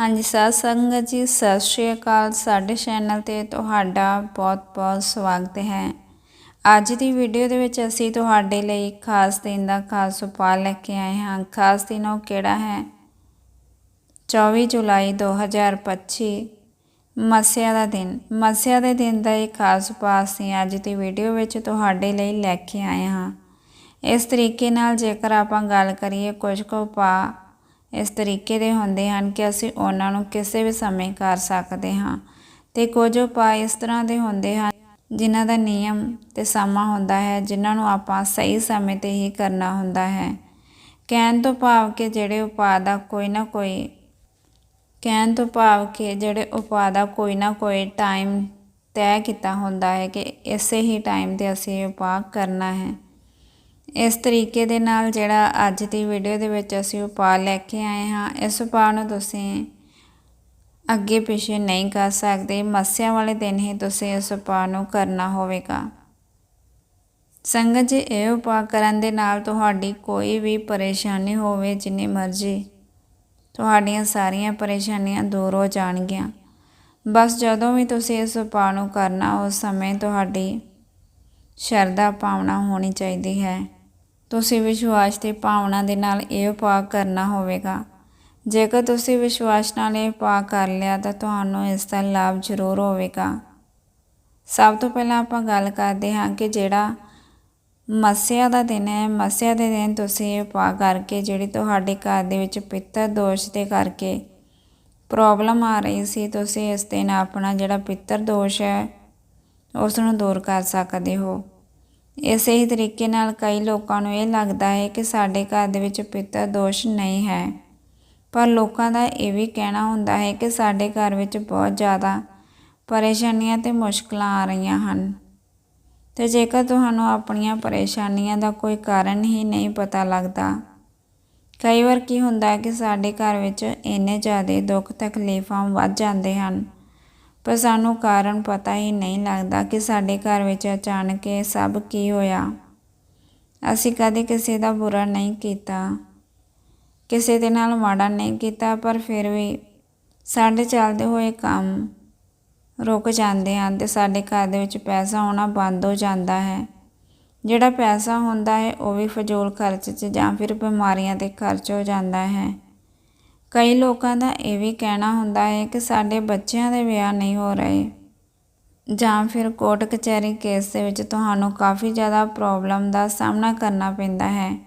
ਹਾਂਜੀ, ਸਾਧ ਸੰਗਤ ਜੀ, ਸਤਿ ਸ਼੍ਰੀ ਅਕਾਲ। ਸਾਡੇ ਚੈਨਲ ਤੇ ਤੁਹਾਡਾ ਬਹੁਤ-ਬਹੁਤ ਸਵਾਗਤ ਹੈ। ਅੱਜ ਦੀ ਵੀਡੀਓ ਦੇ ਵਿੱਚ ਅਸੀਂ ਤੁਹਾਡੇ ਲਈ ਖਾਸ ਦਿਨ ਦਾ ਖਾਸ ਉਪਾਅ ਲੈ ਕੇ ਆਏ ਹਾਂ। ਖਾਸ ਦਿਨ ਉਹ ਕਿਹੜਾ ਹੈ? 24 ਜੁਲਾਈ 2025 ਮਸਿਆ ਦਾ ਦਿਨ। ਮਸਿਆ ਦੇ ਦਿਨ ਦਾ ਇਹ ਖਾਸ ਉਪਾਅ ਅਸੀਂ ਅੱਜ ਦੀ ਵੀਡੀਓ ਵਿੱਚ ਤੁਹਾਡੇ ਲਈ ਲੈ ਕੇ ਆਏ ਹਾਂ। ਇਸ ਤਰੀਕੇ ਨਾਲ ਜੇਕਰ ਆਪਾਂ ਗੱਲ ਕਰੀਏ ਕੁਝ ਕੁ ਉਪਾਅ ਇਸ ਤਰੀਕੇ ਦੇ ਹੁੰਦੇ ਹਨ ਕਿ ਅਸੀਂ ਉਹਨਾਂ ਨੂੰ ਕਿਸੇ ਵੀ ਸਮੇਂ ਕਰ ਸਕਦੇ ਹਾਂ। ਤੇ ਕੁਝ ਉਪਾਅ ਇਸ ਤਰ੍ਹਾਂ ਦੇ ਹੁੰਦੇ ਹਨ ਜਿਨ੍ਹਾਂ ਦਾ ਨਿਯਮ ਤੇ ਸਮਾਂ ਹੁੰਦਾ ਹੈ, ਜਿਨ੍ਹਾਂ ਨੂੰ ਆਪਾਂ ਸਹੀ ਸਮੇਂ ਤੇ ਹੀ ਕਰਨਾ ਹੁੰਦਾ ਹੈ। ਕਹਿਣ ਤੋਂ ਭਾਵ ਕਿ ਜਿਹੜੇ ਉਪਾਅ ਦਾ ਕੋਈ ਨਾ ਕੋਈ, ਕਹਿਣ ਤੋਂ ਭਾਵ ਕਿ ਜਿਹੜੇ ਉਪਾਅ ਦਾ ਕੋਈ ਨਾ ਕੋਈ ਟਾਈਮ ਤੈਅ ਕੀਤਾ ਹੁੰਦਾ ਹੈ ਕਿ ਇਸੇ ਹੀ ਟਾਈਮ ਤੇ ਅਸੀਂ ਉਪਾਅ ਕਰਨਾ ਹੈ। ਇਸ ਤਰੀਕੇ ਦੇ ਨਾਲ ਜਿਹੜਾ ਅੱਜ ਦੀ ਵੀਡੀਓ ਦੇ ਵਿੱਚ ਅਸੀਂ ਉਪਾਅ ਲੈ ਕੇ ਆਏ ਹਾਂ। ਇਸ ਉਪਾਅ ਨੂੰ ਤੁਸੀਂ ਅੱਗੇ ਪਿੱਛੇ ਨਹੀਂ ਕਰ ਸਕਦੇ। ਮੱਸਿਆ ਵਾਲੇ ਦਿਨ ਹੀ ਤੁਸੀਂ ਇਸ ਉਪਾਅ ਨੂੰ ਕਰਨਾ ਹੋਵੇਗਾ। ਸੰਗਤ ਜੀ, ਇਹ ਉਪਾਅ ਕਰਨ ਦੇ ਨਾਲ ਤੁਹਾਡੀ ਕੋਈ ਵੀ ਪਰੇਸ਼ਾਨੀ ਹੋਵੇ, ਜਿੰਨੀ ਮਰਜ਼ੀ ਤੁਹਾਡੀਆਂ ਸਾਰੀਆਂ ਪਰੇਸ਼ਾਨੀਆਂ ਦੂਰ ਹੋ ਜਾਣਗੀਆਂ। ਬਸ ਜਦੋਂ ਵੀ ਤੁਸੀਂ ਇਸ ਉਪਾਅ ਨੂੰ ਕਰਨਾ, ਉਸ ਸਮੇਂ ਤੁਹਾਡੀ ਸ਼ਰਧਾ, ਭਾਵਨਾ ਹੋਣੀ ਚਾਹੀਦੀ ਹੈ। ਤੁਸੀਂ ਵਿਸ਼ਵਾਸ ਤੇ ਭਾਵਨਾ ਦੇ ਨਾਲ ਇਹ ਉਪਾਅ ਕਰਨਾ ਹੋਵੇਗਾ। ਜੇਕਰ ਤੁਸੀਂ ਵਿਸ਼ਵਾਸ ਨਾਲ ਇਹ ਉਪਾਅ ਕਰ ਲਿਆ, ਤਾਂ ਤੁਹਾਨੂੰ ਇਸ ਦਾ ਲਾਭ ਜ਼ਰੂਰ ਹੋਵੇਗਾ। ਸਭ ਤੋਂ ਪਹਿਲਾਂ ਆਪਾਂ ਗੱਲ ਕਰਦੇ ਹਾਂ ਕਿ ਜਿਹੜਾ ਮਸਿਆ ਦਾ ਦਿਨ ਹੈ, ਮਸਿਆ ਦੇ ਦਿਨ ਤੁਸੀਂ ਇਹ ਉਪਾਅ ਕਰਕੇ ਜਿਹੜੀ ਤੁਹਾਡੇ ਘਰ ਦੇ ਵਿੱਚ ਪਿੱਤਰ ਦੋਸ਼ ਦੇ ਕਰਕੇ ਪ੍ਰੋਬਲਮ ਆ ਰਹੀ ਸੀ, ਤੁਸੀਂ ਇਸ ਦਿਨ ਆਪਣਾ ਜਿਹੜਾ ਪਿੱਤਰ ਦੋਸ਼ ਹੈ ਉਸ ਨੂੰ ਦੂਰ ਕਰ ਸਕਦੇ ਹੋ। ਇਸੇ ਹੀ ਤਰੀਕੇ ਨਾਲ ਕਈ ਲੋਕਾਂ ਨੂੰ ਇਹ ਲੱਗਦਾ ਹੈ ਕਿ ਸਾਡੇ ਘਰ ਦੇ ਵਿੱਚ ਪਿੱਤਰ ਦੋਸ਼ ਨਹੀਂ ਹੈ। ਪਰ ਲੋਕਾਂ ਦਾ ਇਹ ਵੀ ਕਹਿਣਾ ਹੁੰਦਾ ਹੈ ਕਿ ਸਾਡੇ ਘਰ ਵਿੱਚ ਬਹੁਤ ਜ਼ਿਆਦਾ ਪਰੇਸ਼ਾਨੀਆਂ ਤੇ ਮੁਸ਼ਕਲਾਂ ਆ ਰਹੀਆਂ ਹਨ। ਤੇ ਜੇਕਰ ਤੁਹਾਨੂੰ ਆਪਣੀਆਂ ਪਰੇਸ਼ਾਨੀਆਂ ਦਾ ਕੋਈ ਕਾਰਨ ਹੀ ਨਹੀਂ ਪਤਾ ਲੱਗਦਾ, ਕਈ ਵਾਰ ਕੀ ਹੁੰਦਾ ਹੈ ਕਿ ਸਾਡੇ ਘਰ ਵਿੱਚ ਇੰਨੇ ਜ਼ਿਆਦਾ ਦੁੱਖ ਤਕਲੀਫਾਂ ਵੱਧ ਜਾਂਦੇ ਹਨ ਪਰ ਸਾਨੂੰ ਕਾਰਨ ਪਤਾ ਹੀ ਨਹੀਂ ਲੱਗਦਾ ਕਿ ਸਾਡੇ ਘਰ ਵਿੱਚ ਅਚਾਨਕ ਇਹ ਸਭ ਕੀ ਹੋਇਆ। ਅਸੀਂ ਕਦੇ ਕਿਸੇ ਦਾ ਬੁਰਾ ਨਹੀਂ ਕੀਤਾ। ਕਿਸੇ ਦੇ ਨਾਲ ਮਾੜਾ ਨਹੀਂ ਕੀਤਾ, ਪਰ ਫਿਰ ਵੀ ਸਾਡੇ ਚੱਲਦੇ ਹੋਏ ਕੰਮ ਰੁਕ ਜਾਂਦੇ ਹਨ ਤੇ ਸਾਡੇ ਘਰ ਦੇ ਵਿੱਚ ਪੈਸਾ ਆਉਣਾ ਬੰਦ ਹੋ ਜਾਂਦਾ ਹੈ। ਜਿਹੜਾ ਪੈਸਾ ਹੁੰਦਾ ਹੈ, ਉਹ ਵੀ ਫਜ਼ੂਲ ਖਰਚ 'ਚ ਜਾਂ ਫਿਰ ਬਿਮਾਰੀਆਂ ਤੇ ਖਰਚ ਹੋ ਜਾਂਦਾ ਹੈ। ਕਈ ਲੋਕਾਂ ਦਾ ਇਹ ਵੀ ਕਹਿਣਾ ਹੁੰਦਾ ਹੈ ਕਿ ਸਾਡੇ ਬੱਚਿਆਂ ਦੇ ਵਿਆਹ ਨਹੀਂ ਹੋ ਰਹੇ। ਜਾਂ ਫਿਰ ਕੋਰਟ ਕਚਹਿਰੀ ਕੇਸ ਦੇ ਵਿੱਚ ਤੁਹਾਨੂੰ ਕਾਫੀ ਜ਼ਿਆਦਾ ਪ੍ਰੋਬਲਮ ਦਾ ਸਾਹਮਣਾ ਕਰਨਾ ਪੈਂਦਾ ਹੈ।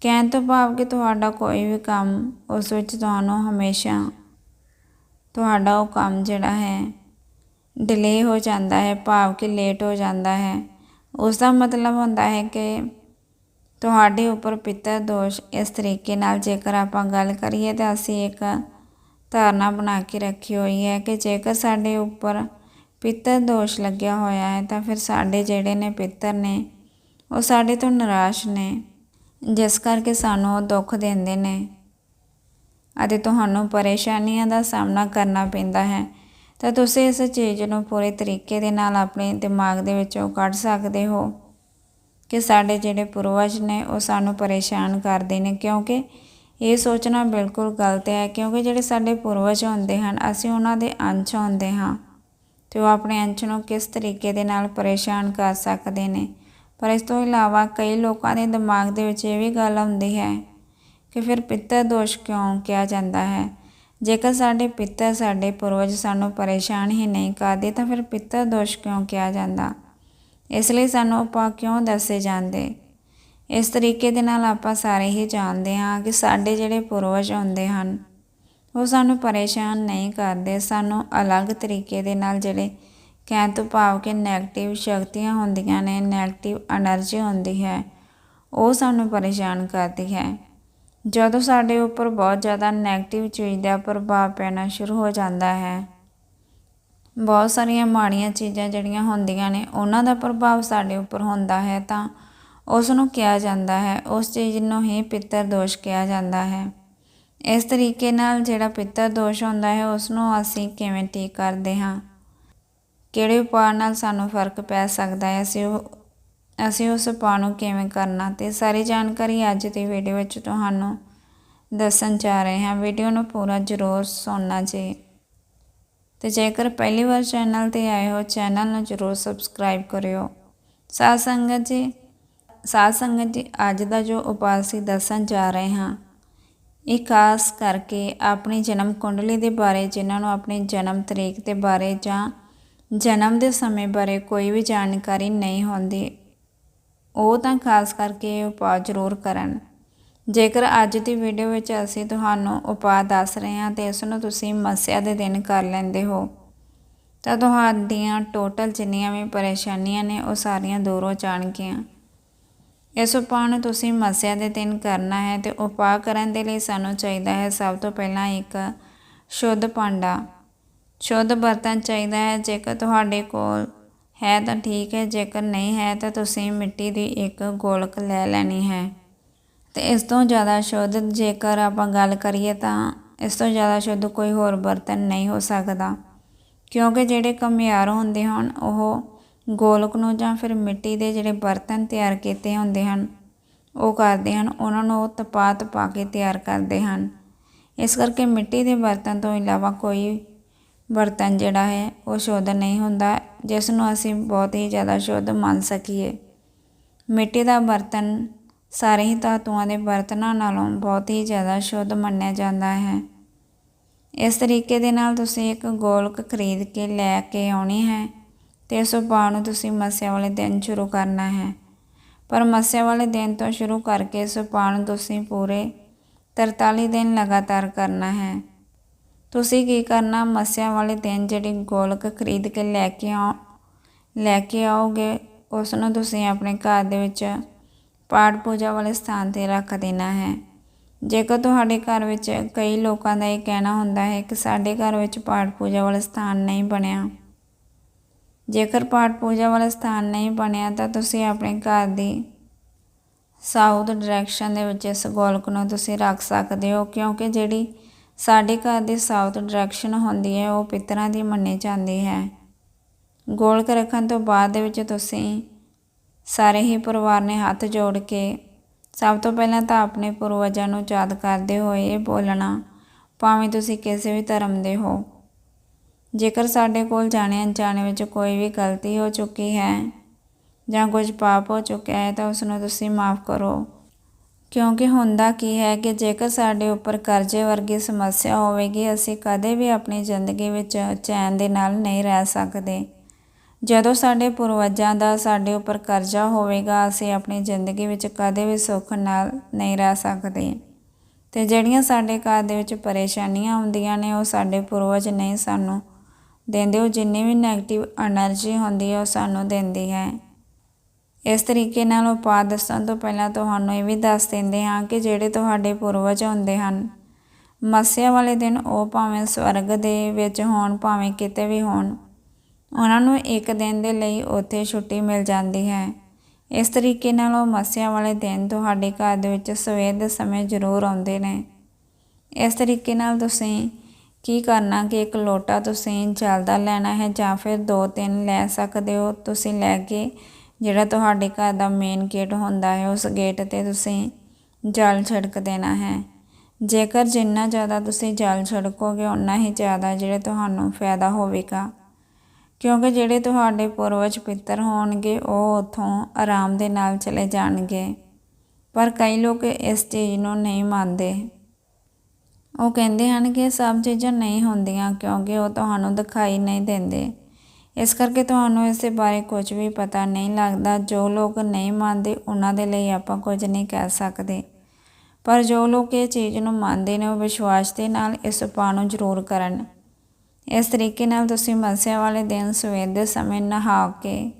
ਕਹਿਣ ਤੋਂ ਭਾਵ ਕਿ ਤੁਹਾਡਾ ਕੋਈ ਵੀ ਕੰਮ ਉਸ ਵਿੱਚ ਤੁਹਾਨੂੰ ਹਮੇਸ਼ਾ ਤੁਹਾਡਾ ਉਹ ਕੰਮ ਜਿਹੜਾ ਹੈ ਡਿਲੇ ਹੋ ਜਾਂਦਾ ਹੈ, ਭਾਵ ਕਿ ਲੇਟ ਹੋ ਜਾਂਦਾ ਹੈ। ਉਸ ਦਾ ਮਤਲਬ ਹੁੰਦਾ ਹੈ ਕਿ ਤੁਹਾਡੇ ਉੱਪਰ ਪਿੱਤਰ ਦੋਸ਼ ਇਸ ਤਰੀਕੇ ਨਾਲ ਜੇਕਰ ਆਪਾਂ ਗੱਲ ਕਰੀਏ ਤਾਂ ਅਸੀਂ ਇੱਕ ਧਾਰਨਾ ਬਣਾ ਕੇ ਰੱਖੀ ਹੋਈ ਹੈ ਕਿ ਜੇਕਰ ਸਾਡੇ ਉੱਪਰ ਪਿੱਤਰ ਦੋਸ਼ ਲੱਗਿਆ ਹੋਇਆ ਹੈ ਤਾਂ ਫਿਰ ਸਾਡੇ ਜਿਹੜੇ ਨੇ ਪਿੱਤਰ ਨੇ, ਉਹ ਸਾਡੇ ਤੋਂ ਨਿਰਾਸ਼ ਨੇ। ਜਿਸ ਕਰਕੇ ਸਾਨੂੰ ਉਹ ਦੁੱਖ ਦਿੰਦੇ ਨੇ ਅਤੇ ਤੁਹਾਨੂੰ ਪਰੇਸ਼ਾਨੀਆਂ ਦਾ ਸਾਹਮਣਾ ਕਰਨਾ ਪੈਂਦਾ ਹੈ। ਤਾਂ ਤੁਸੀਂ ਇਸ ਚੀਜ਼ ਨੂੰ ਪੂਰੇ ਤਰੀਕੇ ਦੇ ਨਾਲ ਆਪਣੇ ਦਿਮਾਗ ਦੇ ਵਿੱਚੋਂ ਕੱਢ ਸਕਦੇ ਹੋ। ਕਿ ਸਾਡੇ ਜਿਹੜੇ ਪੂਰਵਜ ਨੇ ਉਹ ਸਾਨੂੰ ਪਰੇਸ਼ਾਨ ਕਰਦੇ ਨੇ, ਕਿਉਂਕਿ ਇਹ ਸੋਚਣਾ ਬਿਲਕੁਲ ਗਲਤ ਹੈ, ਕਿਉਂਕਿ ਜਿਹੜੇ ਸਾਡੇ ਪੂਰਵਜ ਹੁੰਦੇ ਹਨ, ਅਸੀਂ ਉਹਨਾਂ ਦੇ ਅੰਸ਼ ਹੁੰਦੇ ਹਾਂ। ਤੇ ਉਹ ਆਪਣੇ ਅੰਸ਼ ਨੂੰ ਕਿਸ ਤਰੀਕੇ ਦੇ ਨਾਲ ਪਰੇਸ਼ਾਨ ਕਰ ਸਕਦੇ ਨੇ? ਪਰ ਇਸ ਤੋਂ ਇਲਾਵਾ ਕਈ ਲੋਕਾਂ ਦੇ ਦਿਮਾਗ ਦੇ ਵਿੱਚ ਇਹ ਵੀ ਗੱਲ ਆਉਂਦੀ ਹੈ ਕਿ ਫਿਰ ਪਿੱਤਰ ਦੋਸ਼ ਕਿਉਂ ਕਿਹਾ ਜਾਂਦਾ ਹੈ? ਜੇਕਰ ਸਾਡੇ ਪਿੱਤਰ, ਸਾਡੇ ਪੂਰਵਜ ਸਾਨੂੰ ਪਰੇਸ਼ਾਨ ਹੀ ਨਹੀਂ ਕਰਦੇ, ਤਾਂ ਫਿਰ ਪਿੱਤਰ ਦੋਸ਼ ਕਿਉਂ ਕਿਹਾ ਜਾਂਦਾ? ਇਸ ਲਈ ਸਾਨੂੰ ਆਪਾਂ ਕਿਉਂ ਦੱਸੇ ਜਾਂਦੇ? ਇਸ ਤਰੀਕੇ ਦੇ ਨਾਲ ਆਪਾਂ ਸਾਰੇ ਹੀ ਜਾਣਦੇ ਹਾਂ ਕਿ ਸਾਡੇ ਜਿਹੜੇ ਪੂਰਵਜ ਹੁੰਦੇ ਹਨ, ਉਹ ਸਾਨੂੰ ਪਰੇਸ਼ਾਨ ਨਹੀਂ ਕਰਦੇ। ਸਾਨੂੰ ਅਲੱਗ ਤਰੀਕੇ ਦੇ ਨਾਲ ਜਿਹੜੇ ਕਹਿਣ ਤੋਂ ਭਾਵ ਕਿ 네ਗੇਟਿਵ ਸ਼ਕਤੀਆਂ ਹੁੰਦੀਆਂ ਨੇ 네ਗੇਟਿਵ એનર્ਜੀ ਹੁੰਦੀ ਹੈ, ਉਹ ਸਾਨੂੰ ਪਰੇਸ਼ਾਨ ਕਰਦੀ ਹੈ। ਜਦੋਂ ਸਾਡੇ ਉੱਪਰ ਬਹੁਤ ਜ਼ਿਆਦਾ ਨੈਗੇਟਿਵ ਚੀਜ਼ ਦਾ ਪ੍ਰਭਾਵ ਪੈਣਾ ਸ਼ੁਰੂ ਹੋ ਜਾਂਦਾ ਹੈ ਬਹੁਤ ਸਾਰੀਆਂ ਮਾੜੀਆਂ ਚੀਜ਼ਾਂ ਜਿਹੜੀਆਂ ਹੁੰਦੀਆਂ ਨੇ, ਉਹਨਾਂ ਦਾ ਪ੍ਰਭਾਵ ਸਾਡੇ ਉੱਪਰ ਹੁੰਦਾ ਹੈ ਤਾਂ ਉਸ ਨੂੰ ਕਿਹਾ ਜਾਂਦਾ ਹੈ, ਉਸ ਚੀਜ਼ ਨੂੰ ਹੀ ਪਿੱਤਰ ਦੋਸ਼ ਕਿਹਾ ਜਾਂਦਾ ਹੈ। ਇਸ ਤਰੀਕੇ ਨਾਲ ਜਿਹੜਾ ਪਿੱਤਰ ਦੋਸ਼ ਹੁੰਦਾ ਹੈ ਉਸ ਨੂੰ ਅਸੀਂ ਕਿਵੇਂ ਠੀਕ ਕਰਦੇ ਹਾਂ? ਕਿਹੜੇ ਉਪਾਅ ਨਾਲ ਸਾਨੂੰ ਫ਼ਰਕ ਪੈ ਸਕਦਾ ਹੈ? ਅਸੀਂ ਉਹ, ਅਸੀਂ ਉਸ ਉਪਾਅ ਨੂੰ ਕਿਵੇਂ ਕਰਨਾ? ਤੇ ਸਾਰੀ ਜਾਣਕਾਰੀ ਅੱਜ ਦੀ ਵੀਡੀਓ ਵਿੱਚ ਤੁਹਾਨੂੰ ਦੱਸਣ ਜਾ ਰਹੇ ਹਾਂ। ਵੀਡੀਓ ਨੂੰ ਪੂਰਾ ਜ਼ਰੂਰ ਸੁਣਨਾ ਜੀ। ਤੇ ਜੇਕਰ ਪਹਿਲੀ ਵਾਰ ਚੈਨਲ ਤੇ ਆਏ ਹੋ, ਚੈਨਲ ਨੂੰ ਜ਼ਰੂਰ ਸਬਸਕ੍ਰਾਈਬ ਕਰਿਓ। ਸਾਧ ਸੰਗਤ ਜੀ, ਸਾਧ ਸੰਗਤ ਜੀ, ਅੱਜ ਦਾ ਜੋ ਉਪਾਅ ਸੀ ਦੱਸਣ ਜਾ ਰਹੇ ਹਾਂ, ਇਹ ਖਾਸ ਕਰਕੇ ਆਪਣੀ ਜਨਮ ਕੁੰਡਲੀ ਦੇ ਬਾਰੇ, ਜਿਨ੍ਹਾਂ ਨੂੰ ਆਪਣੀ ਜਨਮ ਤਰੀਕ ਦੇ ਬਾਰੇ ਜਾਂ ਜਨਮ ਦੇ ਸਮੇਂ ਬਾਰੇ ਕੋਈ ਵੀ ਜਾਣਕਾਰੀ ਨਹੀਂ ਹੁੰਦੀ, ਉਹ ਤਾਂ ਖਾਸ ਕਰਕੇ ਇਹ ਉਪਾਅ ਜ਼ਰੂਰ ਕਰਨ। ਜੇਕਰ ਅੱਜ ਦੀ ਵੀਡੀਓ ਵਿੱਚ ਅਸੀਂ ਤੁਹਾਨੂੰ ਉਪਾਅ ਦੱਸ ਰਹੇ ਹਾਂ ਤੇ ਇਸ ਨੂੰ ਤੁਸੀਂ ਮੱਸਿਆ ਦੇ ਦਿਨ ਕਰ ਲੈਂਦੇ ਹੋ, ਤਾਂ ਤੁਹਾਡੀਆਂ ਟੋਟਲ ਜਿੰਨੀਆਂ ਵੀ ਪਰੇਸ਼ਾਨੀਆਂ ਨੇ ਉਹ ਸਾਰੀਆਂ ਦੂਰ ਹੋ ਜਾਣਗੀਆਂ। ਇਸ ਉਪਾਅ ਨੂੰ ਤੁਸੀਂ ਮੱਸਿਆ ਦੇ ਦਿਨ ਕਰਨਾ ਹੈ ਤੇ ਉਪਾਅ ਕਰਨ ਦੇ ਲਈ ਸਾਨੂੰ ਚਾਹੀਦਾ ਹੈ ਸਭ ਤੋਂ ਪਹਿਲਾਂ ਇੱਕ ਸ਼ੁੱਧ ਭਾਂਡਾ। ਸ਼ੁੱਧ ਬਰਤਨ ਚਾਹੀਦਾ ਹੈ, ਜੇਕਰ ਤੁਹਾਡੇ ਕੋਲ ਹੈ ਤਾਂ ਠੀਕ ਹੈ, ਜੇਕਰ ਨਹੀਂ ਹੈ ਤਾਂ ਤੁਸੀਂ ਮਿੱਟੀ ਦੀ ਇੱਕ ਗੋਲਕ ਲੈ ਲੈਣੀ ਹੈ। ਤੇ ਇਸ ਤੋਂ ਜ਼ਿਆਦਾ ਸ਼ੁੱਧ ਜੇਕਰ ਆਪਾਂ ਗੱਲ ਕਰੀਏ ਤਾਂ ਇਸ ਤੋਂ ਜ਼ਿਆਦਾ ਸ਼ੁੱਧ ਕੋਈ ਹੋਰ ਬਰਤਨ ਨਹੀਂ ਹੋ ਸਕਦਾ। ਕਿਉਂਕਿ ਜਿਹੜੇ ਕਮਿਆਰ ਹੁੰਦੇ ਹਨ, ਉਹ ਗੋਲਕ ਨੂੰ ਜਾਂ ਫਿਰ ਮਿੱਟੀ ਦੇ ਜਿਹੜੇ ਬਰਤਨ ਤਿਆਰ ਕੀਤੇ ਹੁੰਦੇ ਹਨ, ਉਹ ਕਰਦੇ ਹਨ, ਉਹਨਾਂ ਨੂੰ ਉਹ ਤਪਾਤ ਪਾ ਕੇ ਤਿਆਰ ਕਰਦੇ ਹਨ। ਇਸ ਕਰਕੇ ਮਿੱਟੀ ਦੇ ਬਰਤਨ ਤੋਂ ਇਲਾਵਾ ਕੋਈ ਬਰਤਨ ਜਿਹੜਾ ਹੈ, ਉਹ ਸ਼ੁੱਧ ਨਹੀਂ ਹੁੰਦਾ, ਜਿਸ ਨੂੰ ਅਸੀਂ ਬਹੁਤ ਹੀ ਜ਼ਿਆਦਾ ਸ਼ੁੱਧ ਮੰਨ ਸਕੀਏ। ਮਿੱਟੀ ਦਾ ਬਰਤਨ ਸਾਰੇ ਹੀ ਧਾਤੂਆਂ ਦੇ ਬਰਤਨਾਂ ਨਾਲੋਂ ਬਹੁਤ ਹੀ ਜ਼ਿਆਦਾ ਸ਼ੁੱਧ ਮੰਨਿਆ ਜਾਂਦਾ ਹੈ। ਇਸ ਤਰੀਕੇ ਦੇ ਨਾਲ ਤੁਸੀਂ ਇੱਕ ਗੋਲਕ ਖਰੀਦ ਕੇ ਲੈ ਕੇ ਆਉਣੀ ਹੈ ਤੇ ਇਸ ਉਪਾਅ ਨੂੰ ਤੁਸੀਂ ਮੱਸਿਆ ਵਾਲੇ ਦਿਨ ਸ਼ੁਰੂ ਕਰਨਾ ਹੈ। ਪਰ ਮੱਸਿਆ ਵਾਲੇ ਦਿਨ ਤੋਂ ਸ਼ੁਰੂ ਕਰਕੇ ਇਸ ਉਪਾਅ ਨੂੰ ਤੁਸੀਂ ਪੂਰੇ 43 ਦਿਨ ਲਗਾਤਾਰ ਕਰਨਾ ਹੈ। ਤੁਸੀਂ ਕੀ ਕਰਨਾ, ਮੱਸਿਆ ਵਾਲੇ ਦਿਨ ਜਿਹੜੀ ਗੋਲਕ ਖਰੀਦ ਕੇ ਲੈ ਕੇ ਆਓ ਲੈ ਕੇ ਆਓਗੇ, ਉਸ ਨੂੰ ਤੁਸੀਂ ਆਪਣੇ ਘਰ ਦੇ ਵਿੱਚ ਪਾਠ ਪੂਜਾ ਵਾਲੇ ਸਥਾਨ ਤੇ ਰੱਖ ਦੇਣਾ ਹੈ। ਜੇਕਰ ਤੁਹਾਡੇ ਘਰ ਵਿੱਚ ਕਈ ਲੋਕਾਂ ਦਾ ਇਹ ਕਹਿਣਾ ਹੁੰਦਾ ਹੈ ਕਿ ਸਾਡੇ ਘਰ ਵਿੱਚ ਪਾਠ ਪੂਜਾ ਵਾਲਾ ਸਥਾਨ ਨਹੀਂ ਬਣਿਆ। ਜੇਕਰ ਪਾਠ ਪੂਜਾ ਵਾਲਾ ਸਥਾਨ ਨਹੀਂ ਬਣਿਆ ਤਾਂ ਤੁਸੀਂ ਆਪਣੇ ਘਰ ਦੀ ਸਾਊਥ ਡਾਇਰੈਕਸ਼ਨ ਦੇ ਵਿੱਚ ਇਸ ਗੋਲਕ ਨੂੰ ਤੁਸੀਂ ਰੱਖ ਸਕਦੇ ਹੋ, ਕਿਉਂਕਿ ਜਿਹੜੀ ਸਾਡੇ ਘਰ ਦੀ ਸਾਊਥ ਡਾਇਰੈਕਸ਼ਨ ਹੁੰਦੀ ਹੈ, ਉਹ ਪਿਤਰਾਂ ਦੀ ਮੰਨੀ ਜਾਂਦੀ ਹੈ। ਗੋਲਕ ਰੱਖਣ ਤੋਂ ਬਾਅਦ ਦੇ ਵਿੱਚ ਤੁਸੀਂ ਸਾਰੇ ਹੀ ਪਰਿਵਾਰ ਨੇ ਹੱਥ ਜੋੜ ਕੇ ਸਭ ਤੋਂ ਪਹਿਲਾਂ ਤਾਂ ਆਪਣੇ ਪੂਰਵਜਾਂ ਨੂੰ ਯਾਦ ਕਰਦੇ ਹੋਏ ਇਹ ਬੋਲਣਾ, ਭਾਵੇਂ ਤੁਸੀਂ ਕਿਸੇ ਵੀ ਧਰਮ ਦੇ ਹੋ, ਜੇਕਰ ਸਾਡੇ ਕੋਲ ਜਾਣੇ ਅਣਜਾਣੇ ਵਿੱਚ ਕੋਈ ਵੀ ਗਲਤੀ ਹੋ ਚੁੱਕੀ ਹੈ ਜਾਂ ਕੁਝ ਪਾਪ ਹੋ ਚੁੱਕਿਆ ਹੈ ਤਾਂ ਉਸ ਨੂੰ ਤੁਸੀਂ ਮਾਫ ਕਰੋ। ਕਿਉਂਕਿ ਹੁੰਦਾ ਕੀ ਹੈ ਕਿ ਜੇਕਰ ਸਾਡੇ ਉੱਪਰ ਕਰਜ਼ੇ ਵਰਗੀ ਸਮੱਸਿਆ ਹੋਵੇਗੀ, ਅਸੀਂ ਕਦੇ ਵੀ ਆਪਣੀ ਜ਼ਿੰਦਗੀ ਵਿੱਚ ਚੈਨ ਦੇ ਨਾਲ ਨਹੀਂ ਰਹਿ ਸਕਦੇ। ਜਦੋਂ ਸਾਡੇ ਪੂਰਵਜਾਂ ਦਾ ਸਾਡੇ ਉੱਪਰ ਕਰਜ਼ਾ ਹੋਵੇਗਾ, ਅਸੀਂ ਆਪਣੀ ਜ਼ਿੰਦਗੀ ਵਿੱਚ ਕਦੇ ਵੀ ਸੁੱਖ ਨਾਲ ਨਹੀਂ ਰਹਿ ਸਕਦੇ। ਤੇ ਜਿਹੜੀਆਂ ਸਾਡੇ ਘਰ ਦੇ ਵਿੱਚ ਪਰੇਸ਼ਾਨੀਆਂ ਆਉਂਦੀਆਂ ਨੇ, ਉਹ ਸਾਡੇ ਪੂਰਵਜ ਨਹੀਂ ਸਾਨੂੰ ਦਿੰਦੇ। ਉਹ ਜਿੰਨੀ ਵੀ ਨੈਗੇਟਿਵ એનર્ਜੀ ਹੁੰਦੀ ਹੈ, ਉਹ ਸਾਨੂੰ ਦਿੰਦੀ ਹੈ। ਇਸ ਤਰੀਕੇ ਨਾਲ ਉਪਾਅ ਦੱਸਣ ਤੋਂ ਪਹਿਲਾਂ ਤੁਹਾਨੂੰ ਇਹ ਵੀ ਦੱਸ ਦਿੰਦੇ ਹਾਂ ਕਿ ਜਿਹੜੇ ਤੁਹਾਡੇ ਪੂਰਵਜ ਹੁੰਦੇ ਹਨ, ਮੱਸਿਆ ਵਾਲੇ ਦਿਨ ਉਹ ਭਾਵੇਂ ਸਵਰਗ ਦੇ ਵਿੱਚ ਹੋਣ, ਭਾਵੇਂ ਕਿਤੇ ਵੀ ਹੋਣ ਉਹਨਾਂ ਨੂੰ ਇੱਕ ਦਿਨ ਦੇ ਲਈ ਉੱਥੇ ਛੁੱਟੀ ਮਿਲ ਜਾਂਦੀ ਹੈ। ਇਸ ਤਰੀਕੇ ਨਾਲ ਉਹ ਮੱਸਿਆ ਵਾਲੇ ਦਿਨ ਤੁਹਾਡੇ ਘਰ ਦੇ ਵਿੱਚ ਸਵੇਰ ਦੇ ਸਮੇਂ ਜ਼ਰੂਰ ਆਉਂਦੇ ਨੇ। ਇਸ ਤਰੀਕੇ ਨਾਲ ਤੁਸੀਂ ਕੀ ਕਰਨਾ ਕਿ ਇੱਕ ਲੋਟਾ ਤੁਸੀਂ ਜਲ ਦਾ ਲੈਣਾ ਹੈ ਜਾਂ ਫਿਰ ਦੋ ਤਿੰਨ ਲੈ ਸਕਦੇ ਹੋ? ਤੁਸੀਂ ਲੈ ਕੇ ਜਿਹੜਾ ਤੁਹਾਡੇ ਘਰ ਦਾ ਮੇਨ ਗੇਟ ਹੁੰਦਾ ਹੈ, ਉਸ ਗੇਟ ਤੇ ਤੁਸੀਂ ਜਲ ਛਿੜਕ ਦੇਣਾ ਹੈ। ਜੇਕਰ ਜਿੰਨਾ ਜ਼ਿਆਦਾ ਤੁਸੀਂ ਜਲ ਛਿੜਕੋਗੇ ਉਨਾ ਹੀ ਜ਼ਿਆਦਾ ਜਿਹੜੇ ਤੁਹਾਨੂੰ ਫਾਇਦਾ ਹੋਵੇਗਾ। ਕਿਉਂਕਿ ਜਿਹੜੇ ਤੁਹਾਡੇ ਪੂਰਵਜ ਪਿੱਤਰ ਹੋਣਗੇ, ਉਹ ਉਥੋਂ ਆਰਾਮ ਦੇ ਨਾਲ ਚਲੇ ਜਾਣਗੇ। ਪਰ ਕਈ ਲੋਕ ਇਸ ਚੀਜ਼ ਨੂੰ ਨਹੀਂ ਮੰਨਦੇ। ਉਹ ਕਹਿੰਦੇ ਹਨ ਕਿ ਸਭ ਚੀਜ਼ਾਂ ਨਹੀਂ ਹੁੰਦੀਆਂ ਕਿਉਂਕਿ ਉਹ ਤੁਹਾਨੂੰ ਦਿਖਾਈ ਨਹੀਂ ਦਿੰਦੇ। ਇਸ ਕਰਕੇ ਤੁਹਾਨੂੰ ਇਸ ਦੇ ਬਾਰੇ ਕੁਝ ਵੀ ਪਤਾ ਨਹੀਂ ਲੱਗਦਾ। ਜੋ ਲੋਕ ਨਹੀਂ ਮੰਨਦੇ, ਉਹਨਾਂ ਦੇ ਲਈ ਆਪਾਂ ਕੁਝ ਨਹੀਂ ਕਹਿ ਸਕਦੇ। ਪਰ ਜੋ ਲੋਕ ਇਹ ਚੀਜ਼ ਨੂੰ ਮੰਨਦੇ ਨੇ, ਉਹ ਵਿਸ਼ਵਾਸ ਦੇ ਨਾਲ ਇਸ ਉਪਾਅ ਨੂੰ ਜ਼ਰੂਰ ਕਰਨ। ਇਸ ਤਰੀਕੇ ਨਾਲ ਤੁਸੀਂ ਮੱਸਿਆ ਵਾਲੇ ਦਿਨ ਸਵੇਰ ਦੇ ਸਮੇਂ ਨਹਾ ਕੇ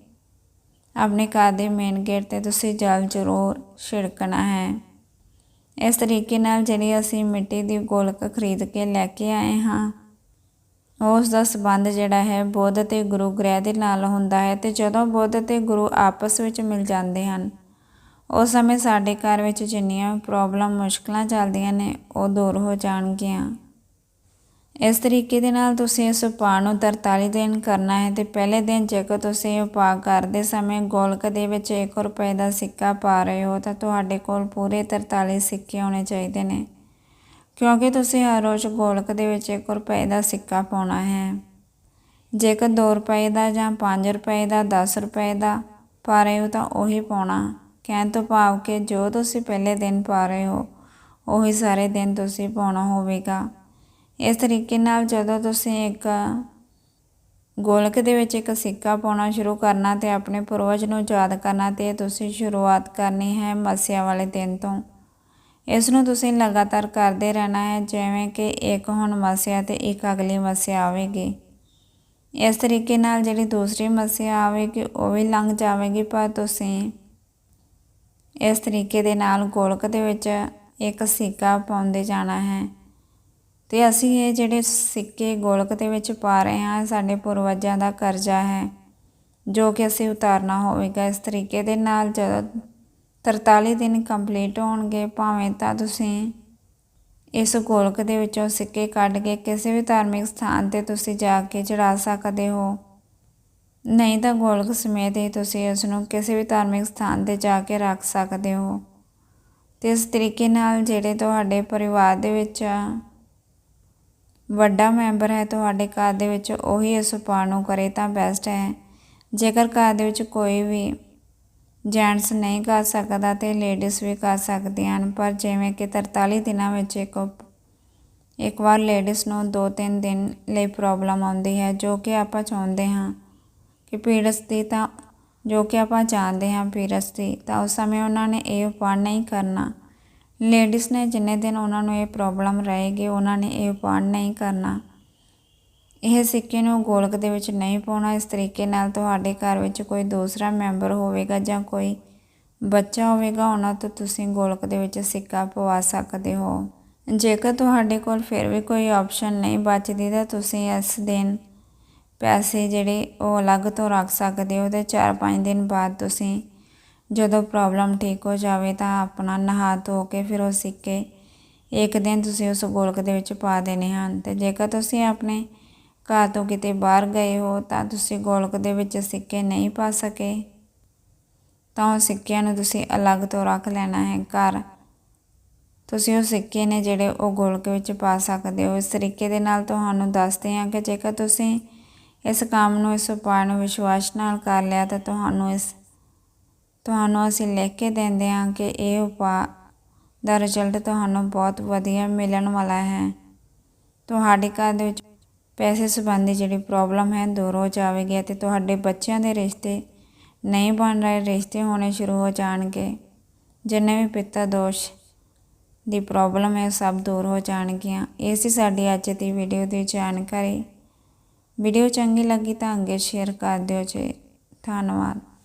ਆਪਣੇ ਘਰ ਦੇ ਮੇਨ ਗੇਟ ਤੇ ਤੁਸੀਂ ਜਲ ਜ਼ਰੂਰ ਛਿੜਕਣਾ ਹੈ। ਇਸ ਤਰੀਕੇ ਨਾਲ ਜਿਹੜੀ ਅਸੀਂ ਮਿੱਟੀ ਦੀ ਗੋਲਕ ਖਰੀਦ ਕੇ ਲੈ ਕੇ ਆਏ ਹਾਂ, ਉਸ ਦਾ ਸਬੰਧ ਜਿਹੜਾ ਹੈ ਬੁੱਧ ਤੇ ਗੁਰੂ ਗ੍ਰਹਿ ਦੇ ਨਾਲ ਹੁੰਦਾ ਹੈ ਤੇ ਜਦੋਂ ਬੁੱਧ ਤੇ ਗੁਰੂ ਆਪਸ ਵਿੱਚ ਮਿਲ ਜਾਂਦੇ ਹਨ, ਉਸ ਸਮੇਂ ਸਾਡੇ ਘਰ ਵਿੱਚ ਜਿੰਨੀਆਂ ਪ੍ਰੋਬਲਮ ਮੁਸ਼ਕਲਾਂ ਚੱਲਦੀਆਂ ਨੇ ਉਹ ਦੂਰ ਹੋ ਜਾਣਗੀਆਂ। ਇਸ ਤਰੀਕੇ ਦੇ ਨਾਲ ਤੁਸੀਂ ਇਸ ਉਪਾਅ ਨੂੰ 43 ਦਿਨ ਕਰਨਾ ਹੈ ਤੇ ਪਹਿਲੇ ਦਿਨ ਜੇਕਰ ਤੁਸੀਂ ਇਹ ਉਪਾਅ ਕਰਦੇ ਸਮੇਂ ਗੋਲਕ ਦੇ ਵਿੱਚ 1 ਰੁਪਏ ਦਾ ਸਿੱਕਾ ਪਾ ਰਹੇ ਹੋ ਤਾਂ ਤੁਹਾਡੇ ਕੋਲ ਪੂਰੇ 43 ਸਿੱਕੇ ਹੋਣੇ ਚਾਹੀਦੇ ਨੇ। ਕਿਉਂਕਿ ਤੁਸੀਂ ਹਰ ਰੋਜ਼ ਗੋਲਕ ਦੇ ਵਿੱਚ 1 ਰੁਪਏ ਦਾ ਸਿੱਕਾ ਪਾਉਣਾ ਹੈ। ਜੇਕਰ 2 ਰੁਪਏ ਦਾ ਜਾਂ 5 ਰੁਪਏ ਦਾ 10 ਰੁਪਏ ਦਾ ਪਾ ਰਹੇ ਹੋ ਤਾਂ ਉਹੀ ਪਾਉਣਾ। ਕਹਿਣ ਤੋਂ ਭਾਵ ਕਿ ਜੋ ਤੁਸੀਂ ਪਹਿਲੇ ਦਿਨ ਪਾ ਰਹੇ ਹੋ, ਉਹੀ ਸਾਰੇ ਦਿਨ ਤੁਸੀਂ ਪਾਉਣਾ ਹੋਵੇਗਾ। ਇਸ ਤਰੀਕੇ ਨਾਲ ਜਦੋਂ ਤੁਸੀਂ ਇੱਕ ਗੋਲਕ ਦੇ ਵਿੱਚ ਇੱਕ ਸਿੱਕਾ ਪਾਉਣਾ ਸ਼ੁਰੂ ਕਰਨਾ ਤੇ ਆਪਣੇ ਪੂਰਵਜ ਨੂੰ ਯਾਦ ਕਰਨਾ ਤੇ ਤੁਸੀਂ ਸ਼ੁਰੂਆਤ ਕਰਨੀ ਹੈ ਮੱਸਿਆ ਵਾਲੇ ਦਿਨ ਤੋਂ। ਇਸ ਨੂੰ ਤੁਸੀਂ ਲਗਾਤਾਰ ਕਰਦੇ ਰਹਿਣਾ ਹੈ, ਜਿਵੇਂ ਕਿ ਇੱਕ ਹੁਣ ਮੱਸਿਆ ਤੇ ਇੱਕ ਅਗਲੀ ਮੱਸਿਆ ਆਵੇਗੀ। ਇਸ ਤਰੀਕੇ ਨਾਲ ਜਿਹੜੀ ਦੂਸਰੀ ਮੱਸਿਆ ਆਵੇਗੀ, ਉਹ ਵੀ ਲੰਘ ਜਾਵੇਗੀ, ਪਰ ਤੁਸੀਂ ਇਸ ਤਰੀਕੇ ਦੇ ਨਾਲ ਗੋਲਕ ਦੇ ਵਿੱਚ ਇੱਕ ਸਿੱਕਾ ਪਾਉਂਦੇ ਜਾਣਾ ਹੈ। ਤੇ ਅਸੀਂ ਇਹ ਜਿਹੜੇ ਸਿੱਕੇ ਗੋਲਕ ਦੇ ਵਿੱਚ ਪਾ ਰਹੇ ਹਾਂ ਸਾਡੇ ਪੂਰਵਜਾਂ ਦਾ ਕਰਜ਼ਾ ਹੈ, ਜੋ ਕਿ ਅਸੀਂ ਉਤਾਰਨਾ ਹੋਵੇਗਾ। ਇਸ ਤਰੀਕੇ ਦੇ ਨਾਲ ਜਦੋਂ 43 ਦਿਨ ਕੰਪਲੀਟ ਹੋਣਗੇ, ਭਾਵੇਂ ਤਾਂ ਤੁਸੀਂ ਇਸ ਗੋਲਕ ਦੇ ਵਿੱਚੋਂ ਸਿੱਕੇ ਕੱਢ ਕੇ ਕਿਸੇ ਵੀ ਧਾਰਮਿਕ ਸਥਾਨ ਤੇ ਤੁਸੀਂ ਜਾ ਕੇ ਚੜਾ ਸਕਦੇ ਹੋ। ਨਹੀਂ ਤਾਂ ਗੋਲਕ ਸਮੇਤ ਹੀ ਤੁਸੀਂ ਇਸ ਨੂੰ ਕਿਸੇ ਵੀ ਧਾਰਮਿਕ ਸਥਾਨ ਤੇ ਜਾ ਕੇ ਰੱਖ ਸਕਦੇ ਹੋ। ਤੇ ਇਸ ਤਰੀਕੇ ਨਾਲ ਜਿਹੜੇ ਤੁਹਾਡੇ ਪਰਿਵਾਰ ਦੇ ਵਿੱਚ ਵੱਡਾ ਮੈਂਬਰ ਹੈ, ਤੁਹਾਡੇ ਘਰ ਦੇ ਵਿੱਚ ਉਹੀ ਇਸ ਉਪਾਅ ਨੂੰ ਕਰੇ ਤਾਂ ਬੈਸਟ ਹੈ। ਜੇਕਰ ਘਰ ਦੇ ਵਿੱਚ ਕੋਈ ਵੀ ਜੈਂਟਸ ਨਹੀਂ ਕਰ ਸਕਦਾ ਤੇ ਲੇਡੀਜ਼ ਵੀ ਕਰ ਸਕਦੀਆਂ ਹਨ, ਪਰ ਜਿਵੇਂ ਕਿ 43 ਦਿਨਾਂ ਵਿੱਚ ਇੱਕ ਇੱਕ ਵਾਰ ਲੇਡੀਜ਼ ਨੂੰ 2-3 ਦਿਨ ਲਈ ਪ੍ਰੋਬਲਮ ਆਉਂਦੀ ਹੈ, ਜੋ ਕਿ ਆਪਾਂ ਚਾਹੁੰਦੇ ਹਾਂ ਕਿ ਪੀੜਸ ਦੀ ਤਾਂ, ਜੋ ਕਿ ਆਪਾਂ ਜਾਣਦੇ ਹਾਂ ਪੀੜਸ ਦੀ, ਤਾਂ ਉਸ ਸਮੇਂ ਉਹਨਾਂ ਨੇ ਇਹ ਉਪਾਅ ਨਹੀਂ ਕਰਨਾ। ਲੇਡੀਜ਼ ਨੇ ਜਿੰਨੇ ਦਿਨ ਉਹਨਾਂ ਨੂੰ ਇਹ ਪ੍ਰੋਬਲਮ ਰਹੇਗੀ ਉਹਨਾਂ ਨੇ ਇਹ ਉਪਾਅ ਨਹੀਂ ਕਰਨਾ। ਇਹ ਸਿੱਕੇ ਨੂੰ ਗੋਲਕ ਦੇ ਵਿੱਚ ਨਹੀਂ ਪਾਉਣਾ। ਇਸ ਤਰੀਕੇ ਨਾਲ ਤੁਹਾਡੇ ਘਰ ਵਿੱਚ ਕੋਈ ਦੂਸਰਾ ਮੈਂਬਰ ਹੋਵੇਗਾ ਜਾਂ ਕੋਈ ਬੱਚਾ ਹੋਵੇਗਾ, ਉਹਨਾਂ ਤੋਂ ਤੁਸੀਂ ਗੋਲਕ ਦੇ ਵਿੱਚ ਸਿੱਕਾ ਪਵਾ ਸਕਦੇ ਹੋ। ਜੇਕਰ ਤੁਹਾਡੇ ਕੋਲ ਫਿਰ ਵੀ ਕੋਈ ਆਪਸ਼ਨ ਨਹੀਂ ਬਚਦੀ, ਤਾਂ ਤੁਸੀਂ ਇਸ ਦਿਨ ਪੈਸੇ ਜਿਹੜੇ ਉਹ ਅਲੱਗ ਤੋਂ ਰੱਖ ਸਕਦੇ ਹੋ ਤੇ 4-5 ਦਿਨ ਬਾਅਦ ਤੁਸੀਂ ਜਦੋਂ ਪ੍ਰੋਬਲਮ ਠੀਕ ਹੋ ਜਾਵੇ ਤਾਂ ਆਪਣਾ ਨਹਾ ਧੋ ਕੇ ਫਿਰ ਉਹ ਸਿੱਕੇ। ਇੱਕ ਦਿਨ ਤੁਸੀਂ ਉਸ ਗੋਲਕ ਦੇ ਵਿੱਚ ਪਾ ਦੇਣੇ ਹਨ ਤੇ ਜੇਕਰ ਤੁਸੀਂ ਆਪਣੇ ਘਰ ਤੋਂ ਕਿਤੇ ਬਾਹਰ ਗਏ ਹੋ ਤਾਂ ਤੁਸੀਂ ਗੋਲਕ ਦੇ ਵਿੱਚ ਸਿੱਕੇ ਨਹੀਂ ਪਾ ਸਕੇ। ਤਾਂ ਉਹ ਸਿੱਕਿਆਂ ਨੂੰ ਤੁਸੀਂ ਅਲੱਗ ਤੋਂ ਰੱਖ ਲੈਣਾ ਹੈ। ਘਰ ਤੁਸੀਂ ਉਹ ਸਿੱਕੇ ਨੇ ਜਿਹੜੇ ਉਹ ਗੋਲਕ ਵਿੱਚ ਪਾ ਸਕਦੇ ਹੋ। ਇਸ ਤਰੀਕੇ ਦੇ ਨਾਲ ਤੁਹਾਨੂੰ ਦੱਸਦੇ ਹਾਂ ਕਿ ਜੇਕਰ ਤੁਸੀਂ ਇਸ ਕੰਮ ਨੂੰ, ਇਸ ਉਪਾਅ ਨੂੰ ਵਿਸ਼ਵਾਸ ਨਾਲ ਕਰ ਲਿਆ ਤਾਂ ਤੁਹਾਨੂੰ ਇਸ ਤੁਹਾਨੂੰ ਅਸੀਂ ਲਿਖ ਕੇ ਦਿੰਦੇ ਹਾਂ ਕਿ ਇਹ ਉਪਾਅ ਦਾ ਰਿਜ਼ਲਟ ਤੁਹਾਨੂੰ ਬਹੁਤ ਵਧੀਆ ਮਿਲਣ ਵਾਲਾ ਹੈ। ਤੁਹਾਡੇ ਘਰ ਦੇ ਵਿੱਚ ਪੈਸੇ ਸੰਬੰਧੀ ਜਿਹੜੀ ਪ੍ਰੋਬਲਮ ਹੈ, ਦੂਰ ਹੋ ਜਾਵੇਗੀ ਅਤੇ ਤੁਹਾਡੇ ਬੱਚਿਆਂ ਦੇ ਰਿਸ਼ਤੇ ਨਹੀਂ ਬਣ ਰਹੇ, ਰਿਸ਼ਤੇ ਹੋਣੇ ਸ਼ੁਰੂ ਹੋ ਜਾਣਗੇ। ਜਿੰਨੇ ਵੀ ਪਿਤਾ ਦੋਸ਼ ਦੀ ਪ੍ਰੋਬਲਮ ਹੈ, ਸਭ ਦੂਰ ਹੋ ਜਾਣਗੀਆਂ। ਇਹ ਸੀ ਸਾਡੀ ਅੱਜ ਦੀ ਵੀਡੀਓ ਦੀ ਜਾਣਕਾਰੀ। ਵੀਡੀਓ ਚੰਗੀ ਲੱਗੀ ਤਾਂ ਅੱਗੇ ਸ਼ੇਅਰ ਕਰ ਦਿਓ ਜੀ। ਧੰਨਵਾਦ।